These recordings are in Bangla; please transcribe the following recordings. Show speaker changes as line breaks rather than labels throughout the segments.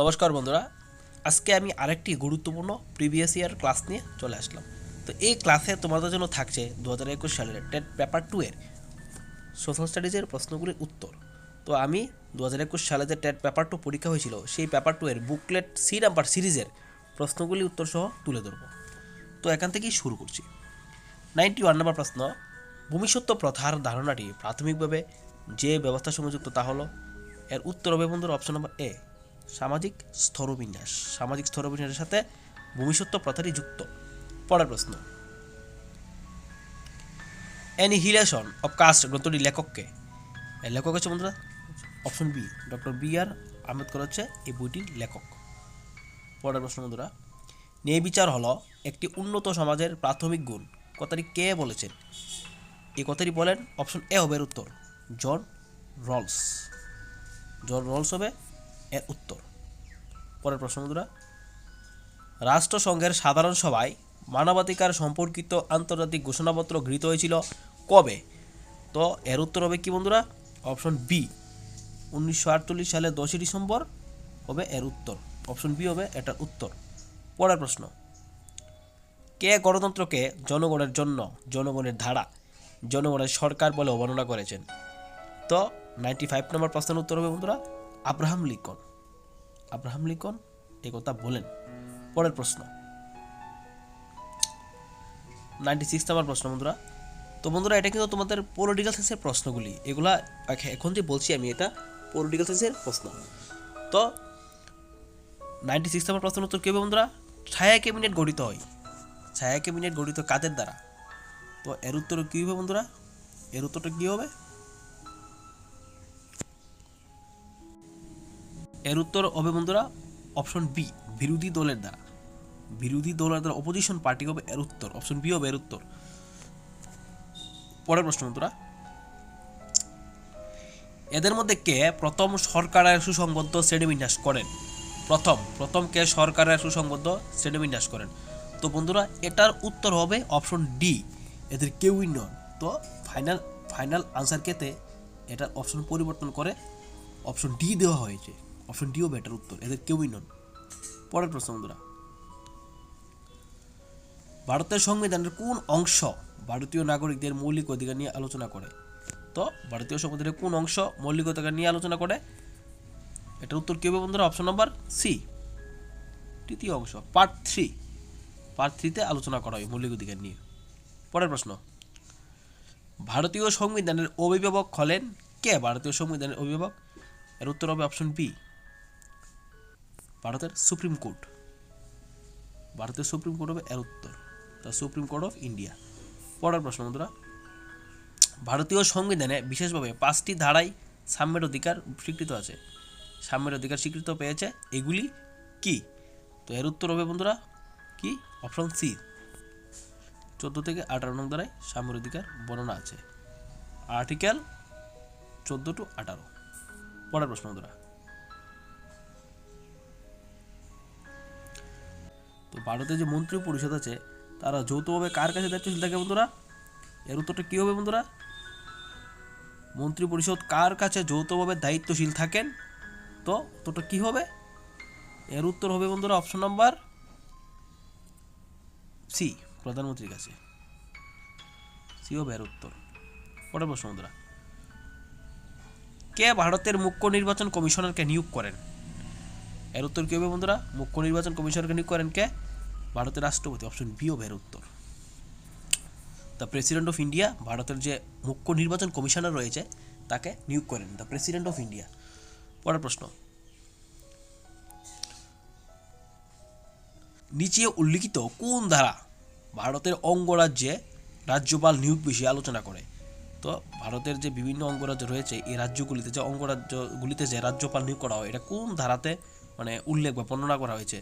নমস্কার বন্ধুরা। আজকে আমি আরেকটি গুরুত্বপূর্ণ প্রিভিয়াস ইয়ার ক্লাস নিয়ে চলে আসলাম। তো এই ক্লাসে তোমাদের জন্য থাকছে দু হাজার একুশ সালের টেট পেপার টু এর সোশ্যাল স্টাডিজের প্রশ্নগুলির উত্তর। তো আমি দু হাজার একুশ সালে যে টেট পেপার টু পরীক্ষা হয়েছিল, সেই পেপার টু এর বুকলেট সি নাম্বার সিরিজের প্রশ্নগুলি উত্তর সহ তুলে ধরব। তো এখান থেকেই শুরু করছি। নাইনটি ওয়ান নম্বর প্রশ্ন ভূমিসত্ব প্রথার ধারণাটি প্রাথমিকভাবে যে ব্যবস্থা সংযুক্ত তা হলো? এর উত্তর হবে বন্ধুর অপশন নম্বর এ সামাজিক স্তরবিন্যাস সামাজিক স্তরবিন্যাসের সাথে ভূমিসত্ব প্রথাটি যুক্ত। পরের প্রশ্ন। অ্যানিহিলেশন অফ কাস্ট গ্রন্থটির লেখককে। লেখক হচ্ছে বন্ধুরা option B doctor B R Ambedkar হচ্ছে এই বইটির লেখক। পরের প্রশ্ন বন্ধুরা, ন্যায় বিচার হলো একটি উন্নত সমাজের প্রাথমিক গুণ। কথাটি কে বলেছেন? এই কথাটি বলেন অপশন এ হবে উত্তর জন রলস জন রলস হবে এর উত্তর। পরের প্রশ্ন বন্ধুরা। রাষ্ট্রসংঘের সাধারণ সভায় মানবাধিকার সম্পর্কিত আন্তর্জাতিক ঘোষণাপত্র গৃহীত হয়েছিল কবে? তো এর উত্তর হবে কি বন্ধুরা? অপশন বি উনিশশো আটচল্লিশ সালে দশই ডিসেম্বর হবে এর উত্তর। অপশন বি হবে এটার উত্তর। পরের প্রশ্ন, কে গণতন্ত্রকে জনগণের জন্য জনগণের ধারা, জনগণের সরকার বলে অবর্ণনা করেছেন? তো নাইনটি ফাইভ নম্বর প্রশ্নের উত্তর হবে বন্ধুরা। আব্রাহাম লিকন আব্রাহাম লিকন কথা বলেন। পরের প্রশ্ন। নাইনটি সিক্স নাম্বার প্রশ্ন বন্ধুরা। তো বন্ধুরা, এটা কিন্তু তোমাদের পলিটিক্যাল সায়েন্সের প্রশ্নগুলি। এগুলা এখন যে বলছি আমি, এটা পলিটিক্যাল সায়েন্সের প্রশ্ন। তো নাইনটি সিক্স নাম্বার প্রশ্নের উত্তর কী হবে বন্ধুরা? ছায়া ক্যাবিনেট গঠিত হয়। ছায়া ক্যাবিনেট গঠিত কাদের দ্বারা? তো এর উত্তর কী হবে বন্ধুরা? এর উত্তরটা কী হবে? এর উত্তর হবে বন্ধুরা অপশন বি বিরোধী দলের দ্বারা। বিরোধী দলের দ্বারা অপোজিশন পার্টি হবে এর উত্তর অপশন বি হবে এর উত্তর। পরের প্রশ্ন বন্ধুরা। এদের মধ্যে কে প্রথম সরকারের সুসংবদ্ধ শ্রেণীবিন্যাস করেন? প্রথম প্রথম কে সরকারের সুসংবদ্ধ শ্রেণীবিন্যাস করেন? তো বন্ধুরা, এটার উত্তর হবে অপশন ডি এদের কেউই নন। তো ফাইনাল ফাইনাল আনসার কেতে এটার অপশন পরিবর্তন করে অপশন ডি দেওয়া হয়েছে। অপশন ডিও বেটার উত্তর, এদের কেউই নন। পরের প্রশ্ন বন্ধুরা। ভারতের সংবিধানের কোন অংশ ভারতীয় নাগরিকদের মৌলিক অধিকার নিয়ে আলোচনা করে? তো, ভারতীয় সংবিধানের কোন অংশ মৌলিক অধিকার নিয়ে আলোচনা করে? এটার উত্তর কী হবে বন্ধুরা? অপশন নাম্বার সি তৃতীয় অংশ পার্ট থ্রি পার্ট থ্রিতে আলোচনা করা হয় মৌলিক অধিকার নিয়ে। পরের প্রশ্ন। ভারতীয় সংবিধানের অভিভাবক হলেন কে? ভারতীয় সংবিধানের অভিভাবক? এর উত্তর হবে অপশন বি ভারতের সুপ্রিম কোর্ট। ভারতের সুপ্রিম কোর্ট হবে এর উত্তর the supreme court of India পরের প্রশ্ন বন্ধুরা, ভারতীয় সংবিধানে বিশেষভাবে পাঁচটি ধারায় সাম্যের অধিকার স্বীকৃত আছে। সাম্যের অধিকার স্বীকৃত পেয়েছে এগুলি কি? তো এর উত্তর হবে বন্ধুরা, কি? অপশন সি চোদ্দ থেকে আঠারো নং ধারায় সাম্যের অধিকার বর্ণনা আছে। আর্টিকেল চোদ্দ টু আঠারো। পরের প্রশ্ন বন্ধুরা তো ভারতের যে মন্ত্রী পরিষদ আছে, তারা যৌথভাবে কার কাছে দায়িত্বশীল থাকে বন্ধুরা? এর উত্তরটা কী হবে বন্ধুরা? মন্ত্রী পরিষদ কার কাছে যৌথভাবে দায়িত্বশীল থাকেন? তো উত্তরটা কী হবে? এর উত্তর হবে বন্ধুরা অপশন নাম্বার সি, প্রধানমন্ত্রীর কাছে। সি হবে এর উত্তর। পরের প্রশ্ন বন্ধুরা। কে ভারতের মুখ্য নির্বাচন কমিশনারকে নিয়োগ করেন? এর উত্তর কী হবে বন্ধুরা? মুখ্য নির্বাচন কমিশনারকে নিয়োগ করেন কে? ভারতের রাষ্ট্রপতি অপশন বি হবে এর উত্তর। দ্য প্রেসিডেন্ট অফ ইন্ডিয়া ভারতের যে মুখ্য নির্বাচন কমিশনার রয়েছে, তাকে নিয়োগ করেন। দ্য প্রেসিডেন্ট অফ ইন্ডিয়া পরের প্রশ্ন। নিচে উল্লিখিত কোন ধারা ভারতের অঙ্গরাজ্যে রাজ্যপাল নিয়োগ বিষয়ে আলোচনা করে? তো ভারতের যে বিভিন্ন অঙ্গরাজ্য রয়েছে, এই রাজ্যগুলিতে যে অঙ্গরাজ্যগুলিতে যে রাজ্যপাল নিয়োগ করা হয়, এটা কোন ধারাতে মানে উল্লেখ বা বর্ণনা করা হয়েছে।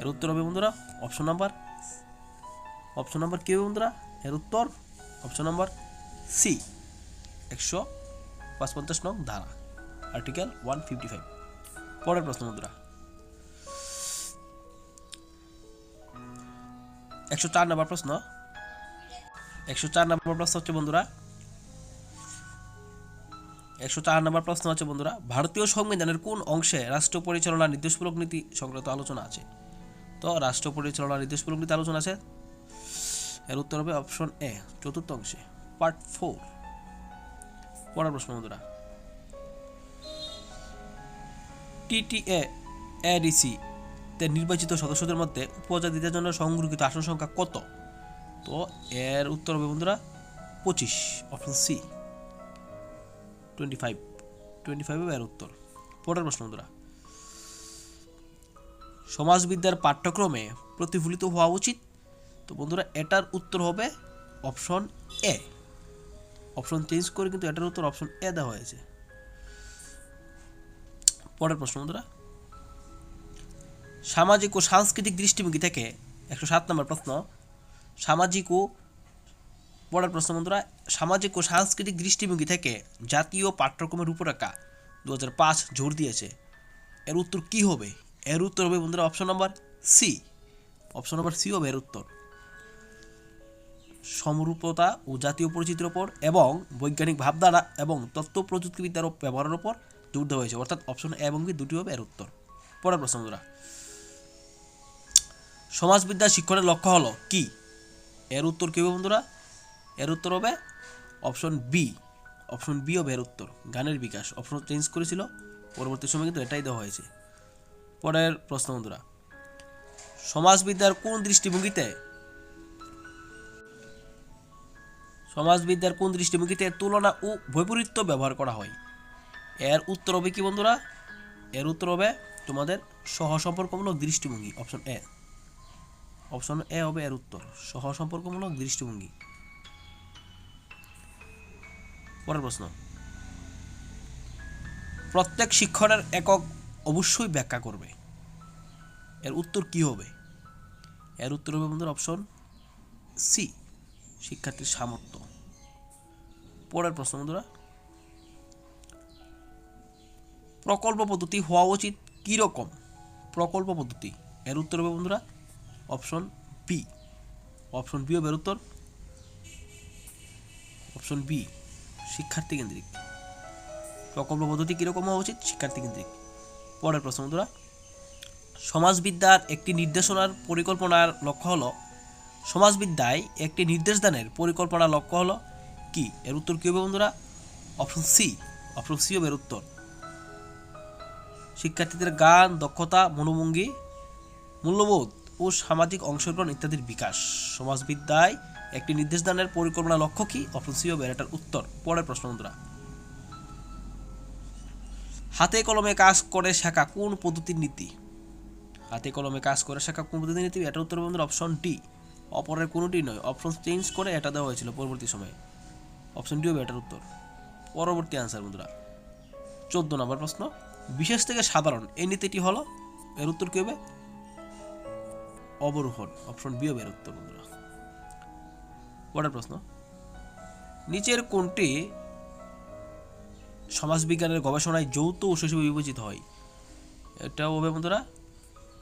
এর উত্তর হবে বন্ধুরা অপশন নাম্বার অপশন নাম্বার কি বন্ধুরা? এর উত্তর অপশন নাম্বার সি একশো পাঁচপঞ্চাশ নং ধারা আর্টিকেল ওয়ান ফিফটি ফাইভ পরের প্রশ্ন বন্ধুরা। একশো চার নম্বর প্রশ্ন। একশো চার নম্বর প্রশ্ন হচ্ছে বন্ধুরা একশো চার নম্বর প্রশ্ন আছে বন্ধুরা, ভারতীয় সংবিধানের কোন অংশে রাষ্ট্র পরিচালনা নির্দেশমূলক নীতি সংক্রান্ত আলোচনা আছে? তো রাষ্ট্র পরিচালনা নির্দেশমূলক নীতি আলোচনা আছে। এর উত্তর হবে অপশন এ, চতুর্থ অংশে, পার্ট ফোর। পরের প্রশ্ন বন্ধুরা। টিটিএ এডিসি তে নির্বাচিত সদস্যদের মধ্যে উপজাতিদের জন্য সংরক্ষিত আসন সংখ্যা কত? তো এর উত্তর হবে বন্ধুরা, পঁচিশ, option C. Twenty five twenty five এর উত্তর। পরের প্রশ্ন বন্ধুরা। সমাজবিদ্যার পাঠ্যক্রমে প্রতিফলিত হওয়া উচিত? তো বন্ধুরা, এটার উত্তর হবে অপশন এ। অপশন চেঞ্জ করে কিন্তু এটার উত্তর অপশন এ দেওয়া হয়েছে। পরের প্রশ্ন বন্ধুরা। সামাজিক ও সাংস্কৃতিক দৃষ্টিভঙ্গি থেকে একশো সাত নম্বর প্রশ্ন। সামাজিক ও পরের প্রশ্ন, বন্ধুরা, সামাজিক ও সাংস্কৃতিক দৃষ্টিভঙ্গি থেকে জাতীয় পাঠ্যক্রমের রূপরেখা দু হাজার পাঁচ জোর দিয়েছে। এর উত্তর কি হবে? এর উত্তর হবে, বন্ধুরা option number C option number C হবে এর উত্তর। সমরূপতা ও জাতীয় পরিচিতির ওপর এবং বৈজ্ঞানিক ভাবধারা এবং তথ্য প্রযুক্তিবিদ্যার ব্যবহারের ওপর জোর দেওয়া হয়েছে। অর্থাৎ অপশন এ এবং বি দুটি হবে এর উত্তর। পরের প্রশ্ন, বন্ধুরা। সমাজবিদ্যা শিক্ষণের লক্ষ্য হলো কি? এর উত্তর কি হবে, বন্ধুরা? এর উত্তর হবে অপশন বি অপশন বি হবে এর উত্তর। গানের বিকাশ। অপশন চেঞ্জ করেছিল। পরবর্তী সময় কিন্তু এটাই দেওয়া হয়েছে। পরের প্রশ্ন বন্ধুরা। সমাজবিদ্যার কোন দৃষ্টিভঙ্গিতে সমাজবিদ্যার কোন দৃষ্টিভঙ্গিতে তুলনা ও বৈপরীত্য ব্যবহার করা হয়? এর উত্তর হবে কি বন্ধুরা? এর উত্তর হবে তোমাদের সহসম্পর্কমূলক দৃষ্টিভঙ্গি অপশন এ অপশন এ হবে এর উত্তর। সহসম্পর্কমূলক দৃষ্টিভঙ্গি। পরের প্রশ্ন। প্রত্যেক শিক্ষণের একক অবশ্যই ব্যাখ্যা করবে। এর উত্তর কি হবে? এর উত্তর হবে বন্ধুরা অপশন সি শিক্ষার্থীর সামর্থ্য। পরের প্রশ্ন বন্ধুরা। প্রকল্প পদ্ধতি হওয়া উচিত কী রকম প্রকল্প পদ্ধতি, এর উত্তর হবে বন্ধুরা অপশন বি অপশন বি হবে উত্তর। অপশন বি শিক্ষার্থী কেন্দ্রিক। প্রকল্প পদ্ধতি কীরকম হওয়া উচিত? শিক্ষার্থী কেন্দ্রিক। পরের প্রশ্ন বন্ধুরা, সমাজবিদ্যার একটি নির্দেশনার পরিকল্পনার লক্ষ্য হলো, সমাজবিদ্যায় একটি নির্দেশদানের পরিকল্পনার লক্ষ্য হলো কি? এর উত্তর কী হবে বন্ধুরা? অপশন সি অপশন সি হবে এর উত্তর। শিক্ষার্থীদের গান দক্ষতা, মনোভঙ্গি, মূল্যবোধ ও সামাজিক অংশগ্রহণ ইত্যাদির বিকাশ। সমাজবিদ্যায় একটি নির্দেশ দানের পরিকল্পনা লক্ষ্য কি? অপশন সি হবে এটার উত্তর। পরের প্রশ্ন, বন্ধুরা। হাতে কলমে কাজ করে শেখা কোন পদ্ধতির নীতি? হাতে কলমে কাজ করে শেখা কোন পদ্ধতির নীতি? এটার উত্তর, বন্ধুরা, অপশন ডি অপরের কোনোটি নয়, অপশন চেঞ্জ করে এটা দেওয়া হয়েছিল পরবর্তী সময়ে। অপশন ডি হবে এটার উত্তর। পরবর্তী আনসার বন্ধুরা। চোদ্দ নম্বর প্রশ্ন। বিশেষ থেকে সাধারণ, এই নীতিটি হলো, এর উত্তর কি হবে? অবরোহণ। অপশন বি হবে এর উত্তর, বন্ধুরা। পরের প্রশ্ন। নিচের কোনটি সমাজবিজ্ঞানের গবেষণায় যৌথ উৎস হিসেবে বিবেচিত হয়। এটাও হবে বন্ধুরা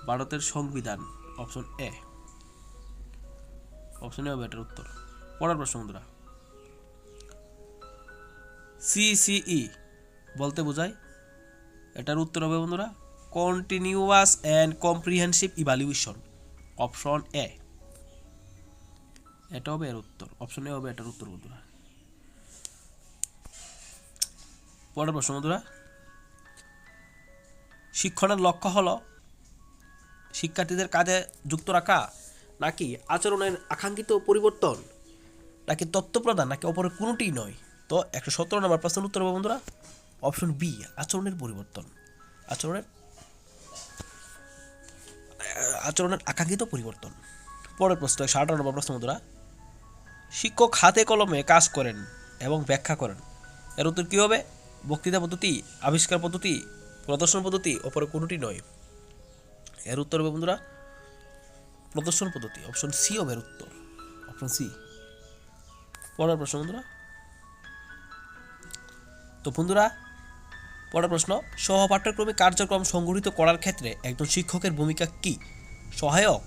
ভারতের সংবিধান অপশন এ অপশন এ হবে এটার উত্তর। পরের প্রশ্ন বন্ধুরা। সিসিই বলতে বোঝায়। এটার উত্তর হবে বন্ধুরা continuous and comprehensive evaluation option A এটা হবে এর উত্তর। অপশন এ হবে এটার উত্তর, বন্ধুরা। পরের প্রশ্ন, বন্ধুরা। শিক্ষণের লক্ষ্য হলো শিক্ষার্থীদের কাজে যুক্ত রাখা নাকি আচরণের আকাঙ্ক্ষিত পরিবর্তন? নাকি তথ্য প্রদান, নাকি অপরের কোনোটিই নয়? তো একশো সতেরো নম্বর প্রশ্নের উত্তর হবে, বন্ধুরা অপশন বি আচরণের পরিবর্তন। আচরণের আচরণের আকাঙ্ক্ষিত পরিবর্তন। পরের প্রশ্ন একশো আঠারো নম্বর প্রশ্ন, বন্ধুরা। শিক্ষক হাতে কলমে কাজ করেন এবং ব্যাখ্যা করেন। এর উত্তর কী হবে? বক্তৃতা পদ্ধতি, আবিষ্কার পদ্ধতি, প্রদর্শন পদ্ধতি অপরে কোনোটি নয়। এর উত্তর হবে বন্ধুরা, প্রদর্শন পদ্ধতি অপশন সি হবে উত্তর। অপশন সি পরের প্রশ্ন বন্ধুরা। তো বন্ধুরা, পরের প্রশ্ন সহপাঠ্যক্রমিক কার্যক্রম সংগঠিত করার ক্ষেত্রে একজন শিক্ষকের ভূমিকা কি? সহায়ক,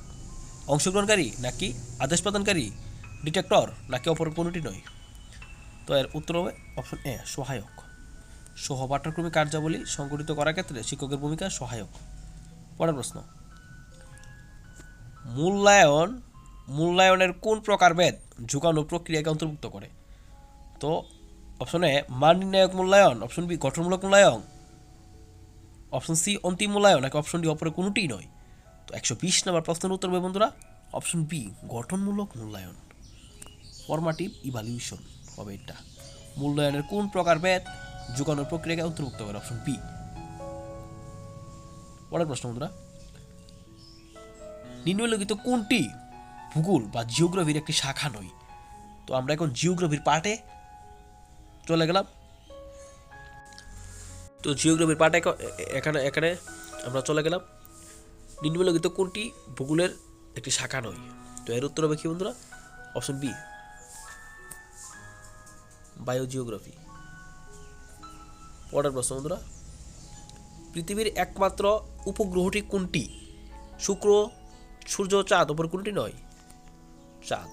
অংশগ্রহণকারী নাকি আদেশ প্রদানকারী? ডিটেক্টর, নাকি অপর কোনোটি নয়? তো এর উত্তর হবে অপশন এ সহায়ক। সহ পাঠ্যক্রমিক কার্যাবলী সংগঠিত করার ক্ষেত্রে শিক্ষকের ভূমিকা সহায়ক। পরের প্রশ্ন। মূল্যায়ন, মূল্যায়নের কোন প্রকারভেদ ঝুঁকানো প্রক্রিয়াকে অন্তর্ভুক্ত করে? তো অপশন এ মান নির্ণায়ক মূল্যায়ন অপশন বি গঠনমূলক মূল্যায়ন অপশন সি অন্তিম মূল্যায়ন, নাকি অপশন ডি অপরে কোনোটিই নয়? তো একশো বিশ নম্বর প্রশ্নের উত্তর হবে বন্ধুরা অপশন বি গঠনমূলক মূল্যায়ন। ফরমাটিভ ইভালুয়েশন হবে এটা। মূল্যায়নের কোন প্রকার ভেদ যুগানোর প্রক্রিয়াকে অন্তর্ভুক্ত করে? Option B. পরের প্রশ্ন বন্ধুরা। নিম্নলিখিত কোনটি ভূগোল বা জিওগ্রাফির একটি শাখা নয়? তো আমরা এখন জিওগ্রাফির পার্টে চলে গেলাম। তো জিওগ্রাফির পার্টে এখ- এখানে এখানে আমরা চলে গেলাম। নিম্নলিখিত কোনটি ভূগোলের একটি শাখা নয়? তো এর উত্তর হবে কি বন্ধুরা? Option B. বায়োজিওগ্রাফি। পরের প্রশ্ন বন্ধুরা, পৃথিবীর একমাত্র উপগ্রহটি কোনটি? শুক্র, সূর্য চাঁদ ওপর কোনটি নয়? চাঁদ।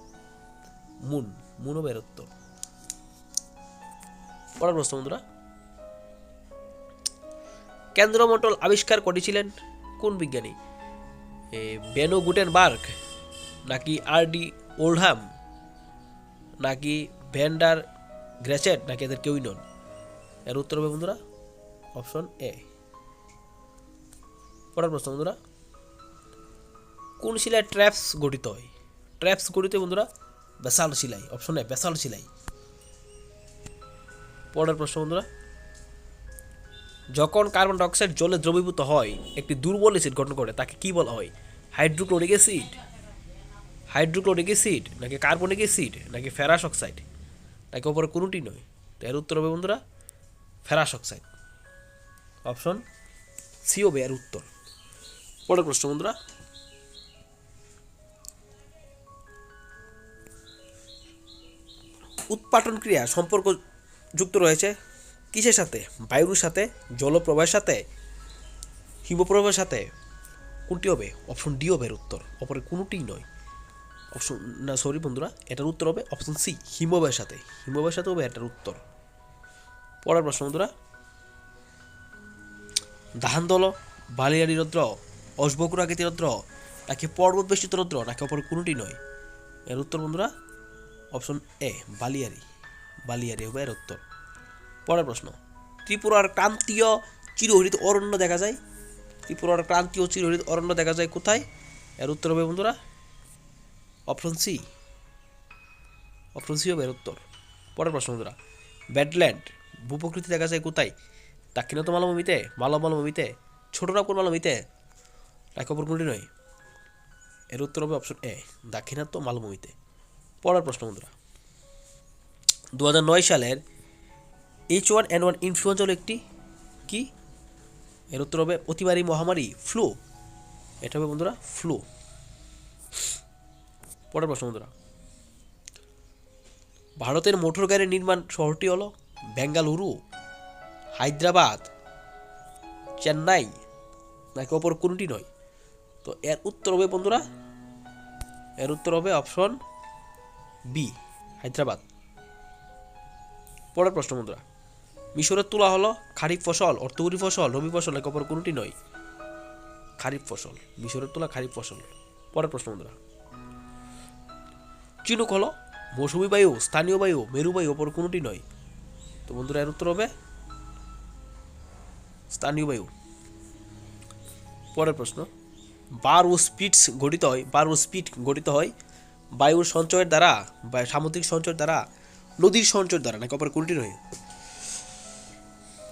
মুন মুনও বেরোত্ত পরের প্রশ্ন বন্ধুরা, কেন্দ্রমণ্ডল আবিষ্কার করেছিলেন কোন বিজ্ঞানী? বেনো গুটেনবার্গ, নাকি আর ডি ওল্ডহাম, নাকি ভ্যান্ডার গ্রেচেট নাকি এদের কেউই নন? এর উত্তর হবে বন্ধুরা, অপশন এ পরের প্রশ্ন বন্ধুরা, কোন শিলায় ট্র্যাপস গঠিত হয়? ট্র্যাপস গঠিত বন্ধুরা, বেসাল শিলাই অপশন এ বেসাল শিলাই পরের প্রশ্ন বন্ধুরা, যখন কার্বন ডাইঅক্সাইড জলে দ্রবীভূত হয়, একটি দুর্বল অ্যাসিড গঠন করে, তাকে কি বলা হয়? হাইড্রোক্লোরিক অ্যাসিড হাইড্রোক্লোরিক অ্যাসিড নাকি কার্বনিক অ্যাসিড নাকি ফেরাস অক্সাইড? নাকি ওপরে কোনোটি নয়। তো এর উত্তর হবে বন্ধুরা, ফেরাস অক্সাইড। অপশন সি হবে এর উত্তর। পরের প্রশ্ন বন্ধুরা। উৎপাটন ক্রিয়া সম্পর্ক যুক্ত রয়েছে কিসের সাথে? বায়ুর সাথে, জলপ্রবাহের সাথে, হিমপ্রবাহের সাথে। কোনটি হবে? অপশন ডি হবে উত্তর। অপরে কোনোটিই নয়। না সরি বন্ধুরা, এটার উত্তর হবে অপশন সি হিমবাহের সাথে। হিমবাহের সাথে হবে এটার উত্তর। পরের প্রশ্ন বন্ধুরা। ধান দল বালিয়াড়ি রৌদ্র অশবকুরাকৃতি রৌদ্র, নাকি পর্বত বেষ্টিত রৌদ্র, নাকি অপর কোনোটি নয়? এর উত্তর বন্ধুরা অপশন এ বালিয়ারি বালিয়ারি হবে এর উত্তর। পরের প্রশ্ন। ত্রিপুরার ক্রান্তীয় চিরহরিত অরণ্য দেখা যায়? ত্রিপুরার ক্রান্তীয় চিরহরিত অরণ্য দেখা যায় কোথায়? এর উত্তর হবে বন্ধুরা অপশন সি। অপশন সি হবে উত্তর। পরের প্রশ্ন বন্ধুরা ব্যাডল্যান্ড ভূপ্রকৃতি দেখা যায় কোথায়? দাক্ষিণাত্য মালভূমিতে মালব মালভূমিতে ছোট নাগপুর মালভূমিতে অপর কোনটি নয়। এর উত্তর হবে অপশন এ, দাক্ষিণাত্য মালভূমিতে পরের প্রশ্ন বন্ধুরা দু নয় সালের H one N one influenza হলো একটি কি? এর উত্তর হবে অতিমারী মহামারী ফ্লু এটা হবে বন্ধুরা ফ্লু পরের প্রশ্ন বন্ধুরা। ভারতের মোটর গাড়ির নির্মাণ শহরটি হলো বেঙ্গালুরু, হায়দ্রাবাদ, চেন্নাই, নাকি অপর কোনটি নয়? তো এর উত্তর হবে বন্ধুরা, এর উত্তর হবে অপশন বি হায়দ্রাবাদ। পরের প্রশ্ন বন্ধুরা, মিশরের তুলা হলো খারিফ ফসল, অর্থকরী ফসল রবি ফসল, নাকি অপর কোনটি নয়? খারিফ ফসল, মিশরের তুলা খারিফ ফসল। পরের প্রশ্ন বন্ধুরা চিনুক হলো মৌসুমী বায়ু, স্থানীয় বায়ু, মেরু বায়ু অপর কোনোটি নয়। তো বন্ধুরা, এর উত্তর হবে স্থানীয় বায়ু। পরের প্রশ্ন, বার ও স্পিডস গঠিত হয়, বার ও স্পিড গঠিত হয় বায়ুর সঞ্চয়ের দ্বারা, বা সামুদ্রিক সঞ্চয়ের দ্বারা, নদীর সঞ্চয়ের দ্বারা, নাকি অপর কোনটি নয়?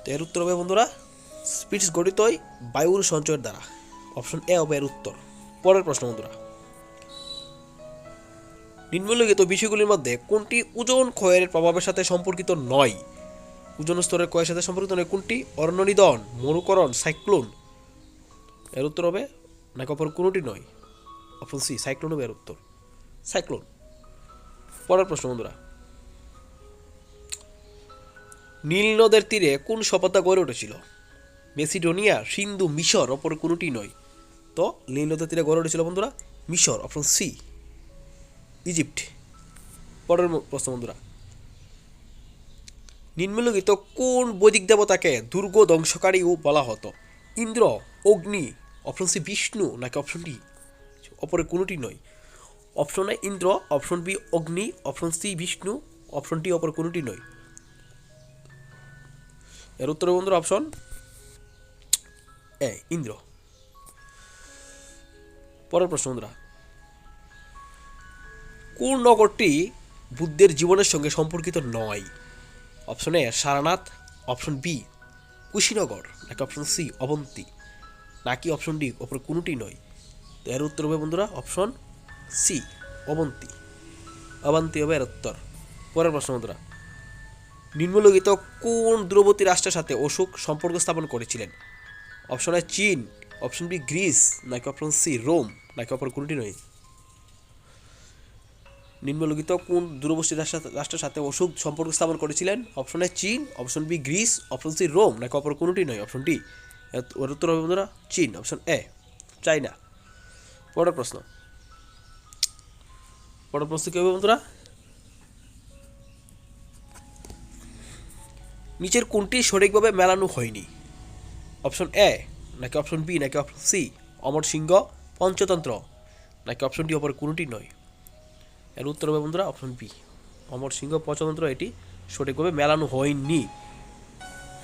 তো এর উত্তর হবে বন্ধুরা স্পিডস গঠিত হয় বায়ুর সঞ্চয়ের দ্বারা। অপশন এ হবে এর উত্তর। পরের প্রশ্ন বন্ধুরা নিম্নলিখিত বিষয়গুলির মধ্যে কোনটি ওজন ক্ষয়ের প্রভাবের সাথে সম্পর্কিত নয়? ওজন স্তরের ক্ষয়ের সাথে সম্পর্কিত নয় কোনটি? অরণ্য নিধন মরুকরণ, সাইক্লোন। এর উত্তর হবে নাকি অপর কোনোটি নয়? অপশন সি, সাইক্লোন হবে এর উত্তর। সাইক্লোন। পরের প্রশ্ন বন্ধুরা। নীল নদের তীরে কোন সভ্যতা গড়ে উঠেছিল? মেসিডোনিয়া, সিন্ধু, মিশর, অপর কোনোটি নয়? তো নীল নদের তীরে গড়ে উঠেছিল বন্ধুরা মিশর, অপশন সি। ইজিপ্ট। পরের প্রশ্ন, বন্ধুরা। নিম্নলিখিত কোন বৈদিক দেবতাকে দুর্গ ধ্বংসকারী ও বলা হতো? ইন্দ্র, অগ্নি অপশন সি বিষ্ণু, নাকি অপশন ডি? অপরে কোনোটি নয়। Option A Indra option B Agni option C Vishnu option D অপর কোনোটি নয়। এর উত্তর, বন্ধুরা অপশন এ ইন্দ্র। পরের প্রশ্ন, বন্ধুরা। কোন নগরটি বুদ্ধের জীবনের সঙ্গে সম্পর্কিত নয়। Option A Sarnath. Option B Kushinagar. নাকি অপশন সি অবন্তী। নাকি অপশন ডি অপর কোনোটি নয়। তো এর উত্তর হবে বন্ধুরা অপশন সি অবন্তী। অবন্তী হবে এর উত্তর। পরের প্রশ্ন বন্ধুরা। নিম্নলিখিত কোন দূরবর্তী রাষ্ট্রের সাথে অশোক সম্পর্ক স্থাপন করেছিলেন? অপশন এ চীন। Option B Greece. নাকি অপশন সি রোম। নাকি অপর কোনটি নয়? নিম্নলিখিত কোন দূরবর্তী রাষ্ট্র- রাষ্ট্রের সাথে অশোক সম্পর্ক স্থাপন করেছিলেন? অপশন এ চীন option B Greece option C Rome, নাকি অপর কোনোটি নয়? অপশন ডি এর উত্তর হবে বন্ধুরা চীন অপশন এ চাইনা পরের প্রশ্ন। পরের প্রশ্ন কী হবে বন্ধুরা? নিচের কোনটি সঠিকভাবে মেলানো হয়নি? অপশন এ নাকি অপশন বি নাকি অপশন সি অমর সিংহ, পঞ্চতন্ত্র, নাকি অপশন ডি অপর কোনোটি নয়? এর উত্তর হবে বন্ধুরা অপশন বি অমর সিংহ পঞ্চতন্ত্র এটি সঠিকভাবে মেলানো হয়নি।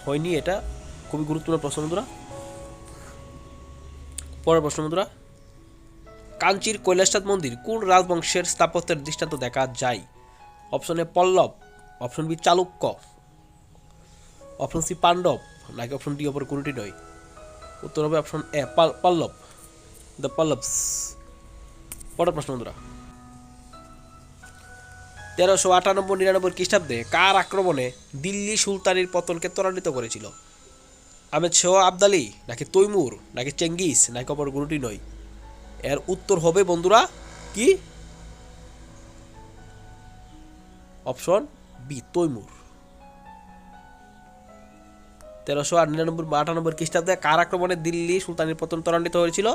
হয়নি এটা খুবই গুরুত্বপূর্ণ প্রশ্ন বন্ধুরা। পরের প্রশ্ন বন্ধুরা, কাঞ্চির কৈলাসনাথ মন্দির কোন রাজবংশের স্থাপত্যের দৃষ্টান্ত দেখা যায়? Option Pallava option B Chalukya option C Pandava, নাকি অপশন ডি অপর কোনটি নয়? উত্তর হবে option A Pal- Pallava the Pallavas পরের প্রশ্ন বন্ধুরা তেরোশো আটানব্বই নিরানব্বই খ্রিস্টাব্দে কার আক্রমণে দিল্লি সুলতানির পতনকে ত্বরান্বিত করেছিল? আহমেদ শাহ আবদালি নাকি তৈমুর নাকি চেঙ্গিস নাকি অপর কোনটি নয় এর উত্তর হবে বন্ধুরা, কি? Option B, Timur. তেরোশো আর নিরানব্বই বা আটানব্বই খ্রিস্টাব্দে কার আক্রমণে দিল্লি সুলতানির পতন ত্বরান্বিত হয়েছিল?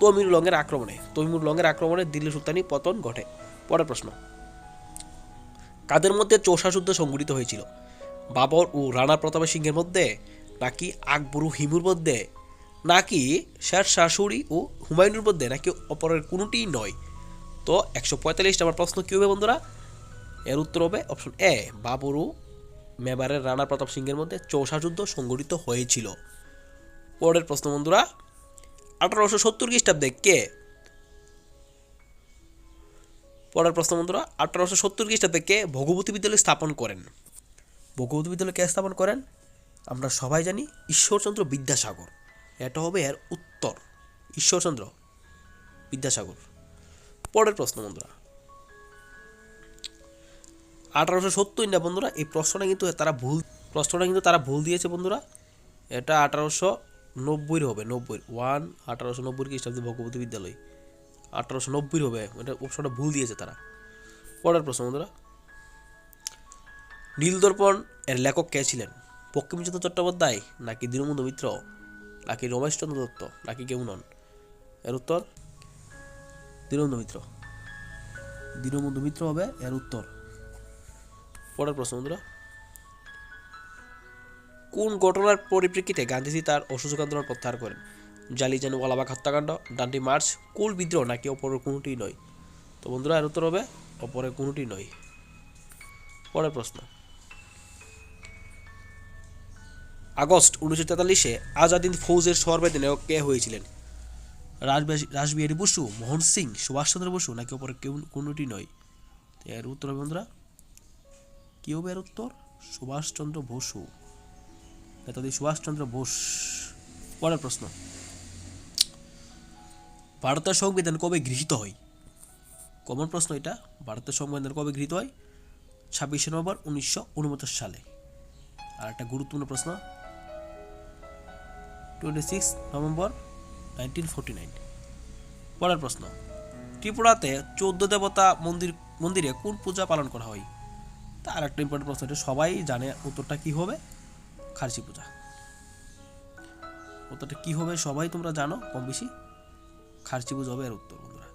তৈমুর লঙ্গের আক্রমণে। তৈমুর লঙ্গের আক্রমণে দিল্লি সুলতানি পতন ঘটে। পরের প্রশ্ন। কাদের মধ্যে চৌষা যুদ্ধ সংঘটিত হয়েছিল? বাবর ও রানা প্রতাপ সিংহের মধ্যে? নাকি আকবর ও হিমুর মধ্যে? নাকি শের শাশুড়ি ও হুমায়ুনের মধ্যে? নাকি অপরের কোনোটিই নয়? তো একশো পঁয়তাল্লিশ নম্বর প্রশ্ন কী হবে বন্ধুরা? এর উত্তর হবে অপশন এ, বাবর ও মেবারের রানা প্রতাপ সিংহের মধ্যে চৌষা যুদ্ধ সংঘটিত হয়েছিল। পরের প্রশ্ন বন্ধুরা, আঠারোশো সত্তর খ্রিস্টাব্দে কে পরের প্রশ্ন, বন্ধুরা, আঠারোশো সত্তর খ্রিস্টাব্দে কে ভগবতী বিদ্যালয় স্থাপন করেন? ভগবতী বিদ্যালয় কে স্থাপন করেন? আমরা সবাই জানি ঈশ্বরচন্দ্র বিদ্যাসাগর। এটা হবে এর উত্তর। ঈশ্বরচন্দ্র বিদ্যাসাগর। পরের প্রশ্ন, বন্ধুরা। আঠারোশো সত্তর না, বন্ধুরা, এই প্রশ্নটা কিন্তু তারা ভুল, প্রশ্নটা কিন্তু তারা ভুল দিয়েছে, বন্ধুরা। এটা আঠারোশো নব্বইয়ের হবে, নব্বই। ওয়ান, আঠারোশো নব্বই খ্রিস্টাব্দে ভগবতী বিদ্যালয়। আঠারোশো নব্বই হবে। এটা অপশনটা ভুল দিয়েছে তারা। পরের প্রশ্ন, বন্ধুরা। নীলদর্পণ এর লেখক কে ছিলেন? বঙ্কিমচন্দ্র চট্টোপাধ্যায় নাকি দীনবন্ধু মিত্র? নাকি রমেশচন্দ্র দত্ত? নাকি কেউ নন? এর উত্তর, দীনবন্ধু মিত্র। দীনবন্ধু মিত্র হবে, এর উত্তর। পরের প্রশ্ন, বন্ধুরা। কোন ঘটনার পরিপ্রেক্ষিতে গান্ধীজি তার অসহযোগ আন্দোলন প্রত্যাহার করেন? জালিজানু ওয়ালাবাগ হত্যাকাণ্ড ডান্ডি মার্চ, কুল বিদ্রোহ নাকি অপরের কোনোটি নয়। তো বন্ধুরা, এর উত্তর হবে অপরের কোনোটি নয়। পরের প্রশ্ন। আগস্ট উনিশশো তেতাল্লিশে আজাদিন ফৌজের সর্বাধিনায়ক কে হয়েছিলেন? রাজবাসী রাসবিহারী বসু, মোহন সিং, সুভাষচন্দ্র বসু নাকি অপরের কেউ কোনোটি নয়? এর উত্তর হবে বন্ধুরা, কি হবে এর উত্তর? সুভাষচন্দ্র বসু। নেতাজি সুভাষচন্দ্র বোস। পরের প্রশ্ন। ভারতের সংবিধান কবে গৃহীত হয়? কমন প্রশ্ন এটা। ভারতের সংবিধান কবে গৃহীত হয়? ছাব্বিশে নভেম্বর উনিশশো উনপঞ্চাশ সালে। আর একটা গুরুত্বপূর্ণ প্রশ্ন। Twenty six November nineteen forty nine পরের প্রশ্ন। ত্রিপুরাতে চৌদ্দ দেবতা মন্দির, মন্দিরে কোন পূজা পালন করা হয়? তার একটা ইম্পর্টেন্ট প্রশ্ন, এটা সবাই জানে। উত্তরটা কি হবে? খার্সি পূজা। উত্তরটা কি হবে সবাই তোমরা জানো কম বেশি খার্সি পূজা হবে এর উত্তর, বন্ধুরা।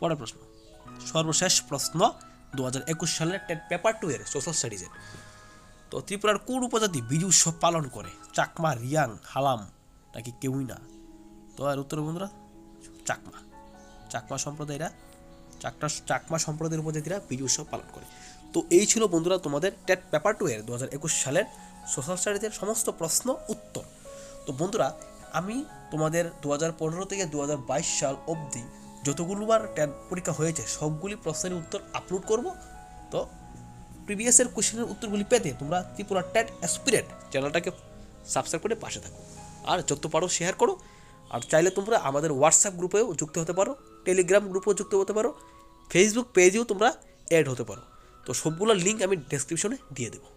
পরের প্রশ্ন। সর্বশেষ প্রশ্ন দু হাজার একুশ সালের টেট পেপার টু এর সোশ্যাল স্টাডিজের তো ত্রিপুরার কোন উপজাতি বিজু উৎসব পালন করে? চাকমা, রিয়াং, হালাম, নাকি কেউই না? তো আর উত্তর, বন্ধুরা, চাকমা। চাকমা সম্প্রদায়রা চাকমা চাকমা সম্প্রদায়ের উপজাতিরা বিজু উৎসব পালন করে। তো এই ছিল, বন্ধুরা, তোমাদের টেট পেপার টু এর দু হাজার একুশ সালের সোশ্যাল স্টাডিজের সমস্ত প্রশ্ন উত্তর। তো বন্ধুরা আমি তোমাদের দু হাজার পনেরো থেকে দু হাজার বাইশ সাল অবধি যতগুলোবার টেট পরীক্ষা হয়েছে, সবগুলি প্রশ্নের উত্তর আপলোড করব। তো প্রিভিয়াসের কোশ্চেনের উত্তরগুলি পেতে তোমরা ত্রিপুরা টেট অ্যাসপিরেট চ্যানেলটাকে সাবস্ক্রাইব করে পাশে থাকো। আর যত পারো শেয়ার করো। আর চাইলে তোমরা আমাদের হোয়াটসঅ্যাপ গ্রুপেও যুক্ত হতে পারো টেলিগ্রাম গ্রুপেও যুক্ত হতে পারো ফেসবুক পেজেও তোমরা অ্যাড হতে পারো। তো সবগুলোর লিঙ্ক আমি ডেসক্রিপশনে দিয়ে দেবো।